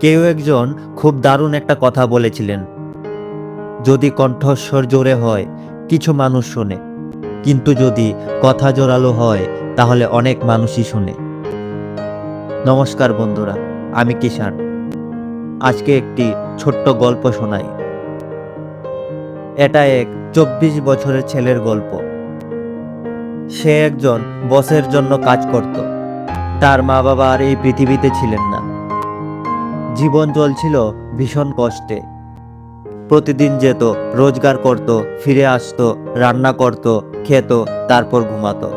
কেউ একজন খুব দারুণ একটা কথা বলেছিলেন। যদি কণ্ঠস্বর জোরে হয়, কিছু মানুষ শোনে। কিন্তু যদি কথা জোরালো হয়, তাহলে অনেক মানুষই শোনে। নমস্কার বন্ধুরা, আমি কিষান আজকে একটি ছোট্ট গল্প শোনাই। এটা এক চব্বিশ বছরের ছেলের গল্প। সে একজন বসের জন্য কাজ করত। তার মা বাবা আর এই পৃথিবীতে ছিলেন না। জীবন চলছিল ভীষণ কষ্টে। প্রতিদিন যেত, রোজগার করত, ফিরে আসতো, রান্না করত, খেত, তারপর ঘুমাতো।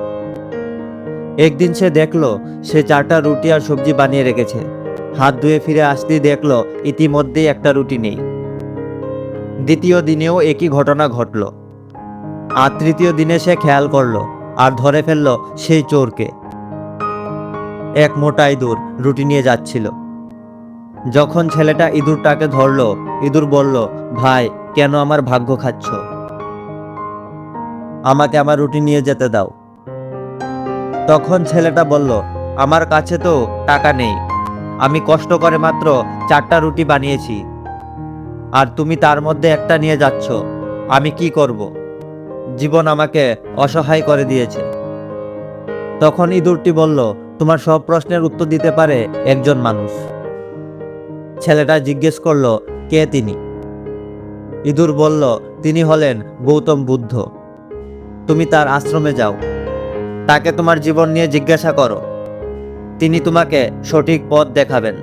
একদিন সে দেখল, সে চারটা রুটি আর সবজি বানিয়ে রেখেছে। হাত ধুয়ে ফিরে আসতেই দেখল, ইতিমধ্যেই একটা রুটি নেই। দ্বিতীয় দিনেও একই ঘটনা ঘটলো। আর তৃতীয় দিনে সে খেয়াল করল, আর ধরে ফেলল সেই চোরকে। এক মোটাই দূর রুটি নিয়ে যাচ্ছিল। যখন ছেলেটা ইঁদুরটাকে ধরলো, ইঁদুর বলল, ভাই, কেন আমার ভাগ্য খাচ্ছ? আমাকে আমার রুটি নিয়ে যেতে দাও। তখন ছেলেটা বলল, আমার কাছে তো টাকা নেই। আমি কষ্ট করে মাত্র চারটা রুটি বানিয়েছি। আর তুমি তার মধ্যে একটা নিয়ে যাচ্ছ। আমি কি করব? জীবন আমাকে অসহায় করে দিয়েছে। তখন ইঁদুরটি বলল, তোমার সব প্রশ্নের উত্তর দিতে পারে একজন মানুষ। ছেলেটা জিজ্ঞেস করল, কে তিনি? ইঁদুর বলল, তিনি হলেন গৌতম বুদ্ধ। তুমি তার আশ্রমে যাও। তাকে তোমার জীবন নিয়ে জিজ্ঞাসা করো। তিনি তোমাকে সঠিক পথ দেখাবেন।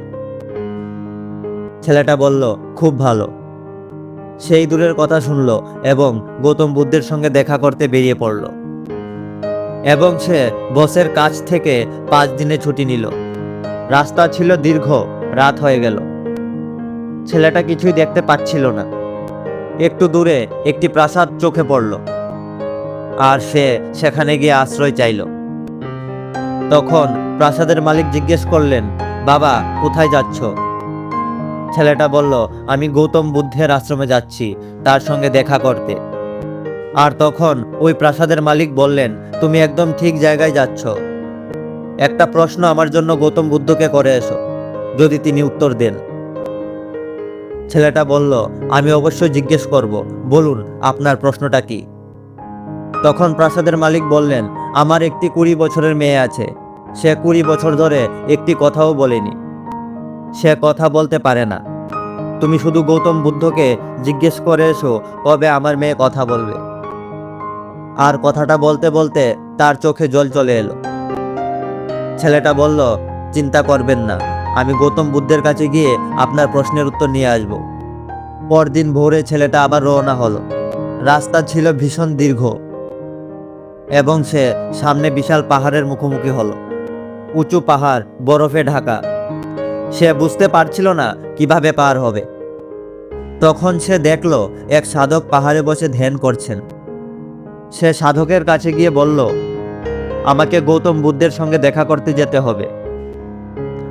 ছেলেটা বলল, খুব ভালো। সেই দূরের কথা শুনল এবং গৌতম বুদ্ধের সঙ্গে দেখা করতে বেরিয়ে পড়ল। এবং সে বসের কাছ থেকে পাঁচ দিনে ছুটি নিল। রাস্তা ছিল দীর্ঘ, রাত হয়ে গেল। ছেলেটা কিছুই দেখতে পাচ্ছিল না। একটু দূরে একটি প্রাসাদ চোখে পড়ল। আর সে সেখানে গিয়ে আশ্রয় চাইল। তখন প্রাসাদের মালিক জিজ্ঞেস করলেন, বাবা, কোথায় যাচ্ছ? ছেলেটা বলল, আমি গৌতম বুদ্ধের আশ্রমে যাচ্ছি, তার সঙ্গে দেখা করতে। আর তখন ওই প্রাসাদের মালিক বললেন, তুমি একদম ঠিক জায়গায় যাচ্ছ। একটা প্রশ্ন আমার জন্য গৌতম বুদ্ধকে করে এসো, যদি তিনি উত্তর দেন। ছেলেটা বলল, আমি অবশ্যই জিজ্ঞেস করব, বলুন, আপনার প্রশ্নটা কি? তখন প্রাসাদের মালিক বললেন, আমার একটি কুড়ি বছরের মেয়ে আছে। সে কুড়ি বছর ধরে একটি কথাও বলেনি। সে কথা বলতে পারে না। তুমি শুধু গৌতম বুদ্ধকে জিজ্ঞেস করে এসো, কবে আমার মেয়ে কথা বলবে? আর কথাটা বলতে বলতে তার চোখে জল চলে এলো। ছেলেটা বলল, চিন্তা করবেন না। আমি গৌতম বুদ্ধের কাছে গিয়ে আপনার প্রশ্নের উত্তর নিয়ে আসব। পরদিন ভোরে ছেলেটা আবার রওনা হলো। রাস্তা ছিল ভীষণ দীর্ঘ এবং সে সামনে বিশাল পাহাড়ের মুখোমুখি হলো। উঁচু পাহাড়, বরফে ঢাকা। সে বুঝতে পারছিল না কীভাবে পার হবে। তখন সে দেখল এক সাধক পাহাড়ে বসে ধ্যান করছেন। সে সাধকের কাছে গিয়ে বলল, আমাকে গৌতম বুদ্ধের সঙ্গে দেখা করতে যেতে হবে।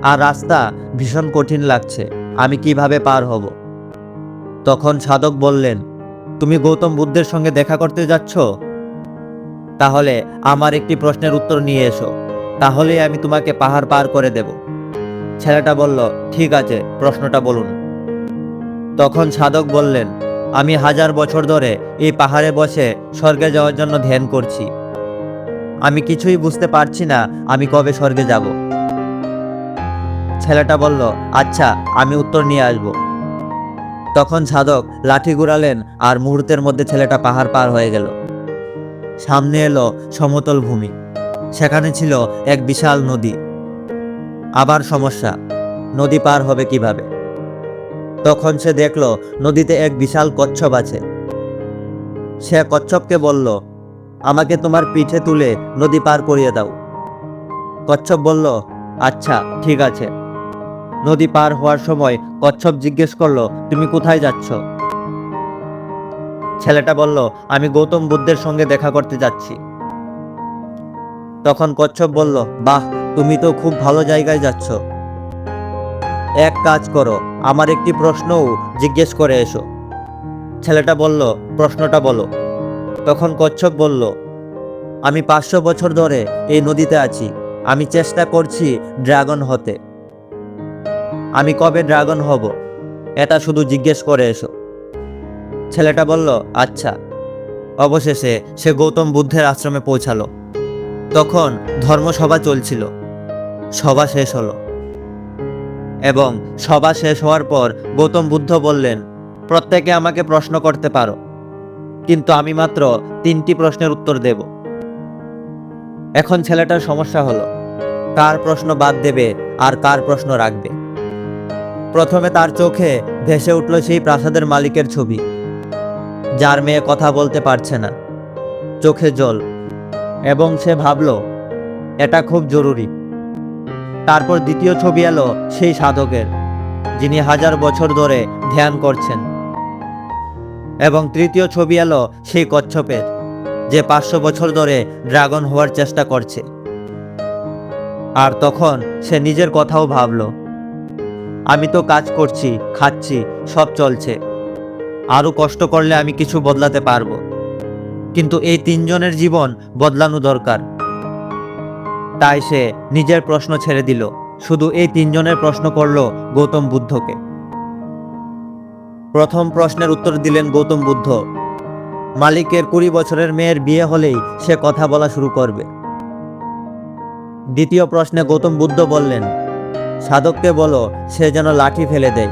আর রাস্তা ভীষণ কঠিন লাগছে, আমি কীভাবে পার হব? তখন সাধক বললেন, তুমি গৌতম বুদ্ধের সঙ্গে দেখা করতে যাচ্ছ? তাহলে আমার একটি প্রশ্নের উত্তর নিয়ে এসো, তাহলেই আমি তোমাকে পাহাড় পার করে দেব। ছেলেটা বলল, ঠিক আছে, প্রশ্নটা বলুন। তখন সাধক বললেন, আমি হাজার বছর ধরে এই পাহাড়ে বসে স্বর্গে যাওয়ার জন্য ধ্যান করছি। আমি কিছুই বুঝতে পারছি না আমি কবে স্বর্গে যাব। ছেলেটা বলল আচ্ছা আমি উত্তর নিয়ে আসব। তখন সাধক লাঠি ঘুরালেন আর মুহূর্তের মধ্যে ছেলেটা পাহাড় পার হয়ে গেল। সামনে এলো সমতল ভূমি। সেখানে ছিল এক বিশাল নদী। আবার সমস্যা, নদী পার হবে কীভাবে? তখন সে দেখল, নদীতে এক বিশাল কচ্ছপ আছে। সে কচ্ছপকে বলল, আমাকে তোমার পিঠে তুলে নদী পার করিয়ে দাও। কচ্ছপ বলল আচ্ছা ঠিক আছে। নদী পার হওয়ার সময় কচ্ছপ জিজ্ঞেস করল, তুমি কোথায় যাচ্ছ? ছেলেটা বলল, আমি গৌতম বুদ্ধের সঙ্গে দেখা করতে যাচ্ছি। তখন কচ্ছপ বলল, বাহ, তুমি তো খুব ভালো জায়গায় যাচ্ছ। এক কাজ করো, আমার একটি প্রশ্নও জিজ্ঞেস করে এসো। ছেলেটা বলল, প্রশ্নটা বলো। তখন কচ্ছপ বলল, আমি পাঁচশো বছর ধরে এই নদীতে আছি। আমি চেষ্টা করছি ড্রাগন হতে। আমি কবে ড্রাগন হব? এটা শুধু জিজ্ঞেস করে এসো। ছেলেটা বলল আচ্ছা। অবশেষে সে গৌতম বুদ্ধের আশ্রমে পৌঁছালো। তখন ধর্মসভা চলছিল। সভা শেষ হলো। এবং সভা শেষ হওয়ার পর গৌতম বুদ্ধ বললেন, প্রত্যেকে আমাকে প্রশ্ন করতে পারো। কিন্তু আমি মাত্র তিনটি প্রশ্নের উত্তর দেব। এখন ছেলেটার সমস্যা হলো, কার প্রশ্ন বাদ দেবে আর কার প্রশ্ন রাখবে? প্রথমে তার চোখে ভেসে উঠল সেই প্রাসাদের মালিকের ছবি। যার মেয়ে কথা বলতে পারছে না। চোখে জল। এবং সে ভাবল, এটা খুব জরুরি। তারপর দ্বিতীয় ছবি এলো সেই সাধকের, যিনি হাজার বছর ধরে ধ্যান করছেন। এবং তৃতীয় ছবি এলো সেই কচ্ছপের, যে পাঁচশো বছর ধরে ড্রাগন হওয়ার চেষ্টা করছে। আর তখন সে নিজের কথাও ভাবল আমি তো কাজ করছি, খাচ্ছি, সব চলছে। আরও কষ্ট করলে আমি কিছু বদলাতে পারব। কিন্তু এই তিনজনের জীবন বদলানো দরকার। তাই সে নিজের প্রশ্ন ছেড়ে দিল। শুধু এই তিনজনের প্রশ্ন করল গৌতম বুদ্ধকে। প্রথম প্রশ্নের উত্তর দিলেন গৌতম বুদ্ধ। মালিকের কুড়ি বছরের মেয়ের বিয়ে হলেই সে কথা বলা শুরু করবে। দ্বিতীয় প্রশ্নে গৌতম বুদ্ধ বললেন সাধককে বলো, সে যেন লাঠি ফেলে দেয়।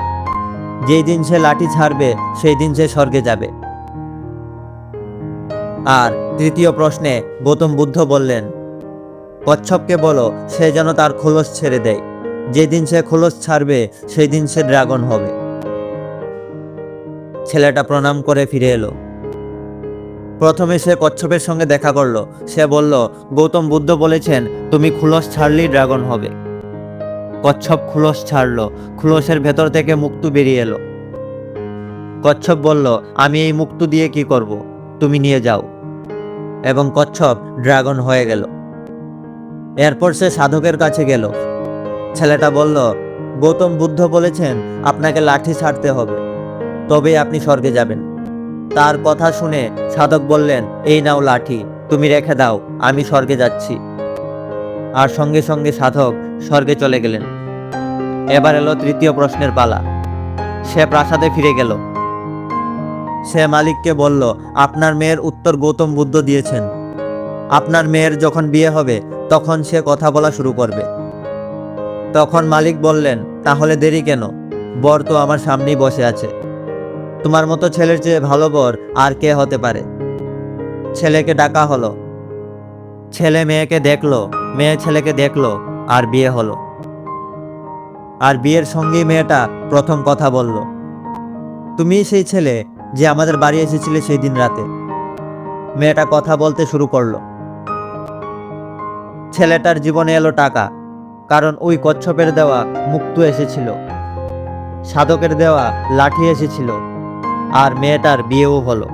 যেই দিন সে লাঠি ছাড়বে, সেই দিন সে স্বর্গে যাবে। আর তৃতীয় প্রশ্নে গৌতম বুদ্ধ বললেন, কচ্ছপকে বলো, সে যেন তার খোলস ছেড়ে দেয়। যেদিন সে খোলস ছাড়বে, সেই দিন সে ড্রাগন হবে। ছেলেটা প্রণাম করে ফিরে এলো। প্রথমে সে কচ্ছপের সঙ্গে দেখা করল। সে বলল, গৌতম বুদ্ধ বলেছেন, তুমি খুলস ছাড়লেই ড্রাগন হবে। কচ্ছপ খুলস ছাড়লো, খুলসের ভেতর থেকে মুক্তু বেরিয়ে এলো। কচ্ছপ বলল, আমি এই মুক্তু দিয়ে কি করব? তুমি নিয়ে যাও। এবং কচ্ছপ ড্রাগন হয়ে গেল। এরপর সে সাধকের কাছে গেল। ছেলেটা বলল, গৌতম বুদ্ধ বলেছেন, আপনাকে লাঠি ছাড়তে হবে। তবেই আপনি স্বর্গে যাবেন। তার কথা শুনে সাধক বললেন, এই নাও লাঠি, তুমি রেখে দাও, আমি স্বর্গে যাচ্ছি। আর সঙ্গে সঙ্গে সাধক স্বর্গে চলে গেলেন। এবার এলো তৃতীয় প্রশ্নের পালা। সে প্রাসাদে ফিরে গেল। সে মালিককে বলল, আপনার মেয়ের উত্তর গৌতম বুদ্ধ দিয়েছেন। আপনার মেয়ের যখন বিয়ে হবে, তখন সে কথা বলা শুরু করবে। তখন মালিক বললেন, তাহলে দেরি কেন? বর তো আমার সামনেই বসে আছে। তোমার মতো ছেলের চেয়ে ভালো বর আর কে হতে পারে? ছেলেকে ডাকা হলো। ছেলে মেয়েকে দেখল। মেয়ে ছেলেকে দেখল আর বিয়ে হলো। আর বিয়ের সঙ্গেই মেয়েটা প্রথম কথা বলল, তুমি সেই ছেলে যে আমাদের বাড়ি এসেছিলে সেই দিন রাতে। মেয়েটা কথা বলতে শুরু করল। ছেলেটার জীবনে এলো টাকা, কারণ ওই কচ্ছপের দেওয়া মুক্ত এসেছিল, সাধকের দেওয়া লাঠি এসেছিল, আর মেয়েটার বিয়েও হলো।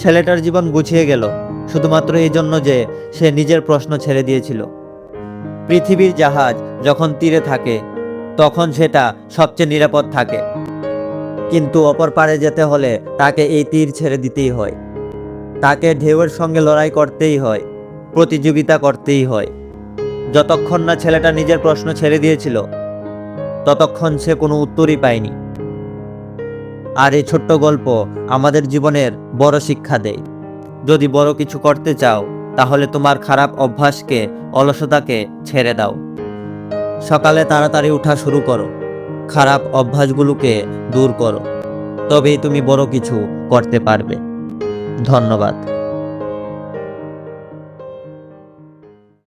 ছেলেটার জীবন গুছিয়ে গেল। শুধুমাত্র এই জন্য যে সে নিজের প্রশ্ন ছেড়ে দিয়েছিল। পৃথিবীর জাহাজ যখন তীরে থাকে, তখন সেটা সবচেয়ে নিরাপদ থাকে। কিন্তু অপর পারে যেতে হলে তাকে এই তীর ছেড়ে দিতেই হয়। তাকে ঢেউয়ের সঙ্গে লড়াই করতেই হয়, প্রতিযোগিতা করতেই হয়। যতক্ষণ না ছেলেটা নিজের প্রশ্ন ছেড়ে দিয়েছিল, ততক্ষণ সে কোনো উত্তরই পায়নি। আর এই ছোট্ট গল্প আমাদের জীবনের বড় শিক্ষা দেয়। যদি বড় কিছু করতে চাও, তাহলে তোমার খারাপ অভ্যাসকে, অলসতাকে ছেড়ে দাও। সকালে তাড়াতাড়ি উঠা শুরু করো। খারাপ অভ্যাসগুলোকে দূর করো। তবেই তুমি বড় কিছু করতে পারবে। ধন্যবাদ।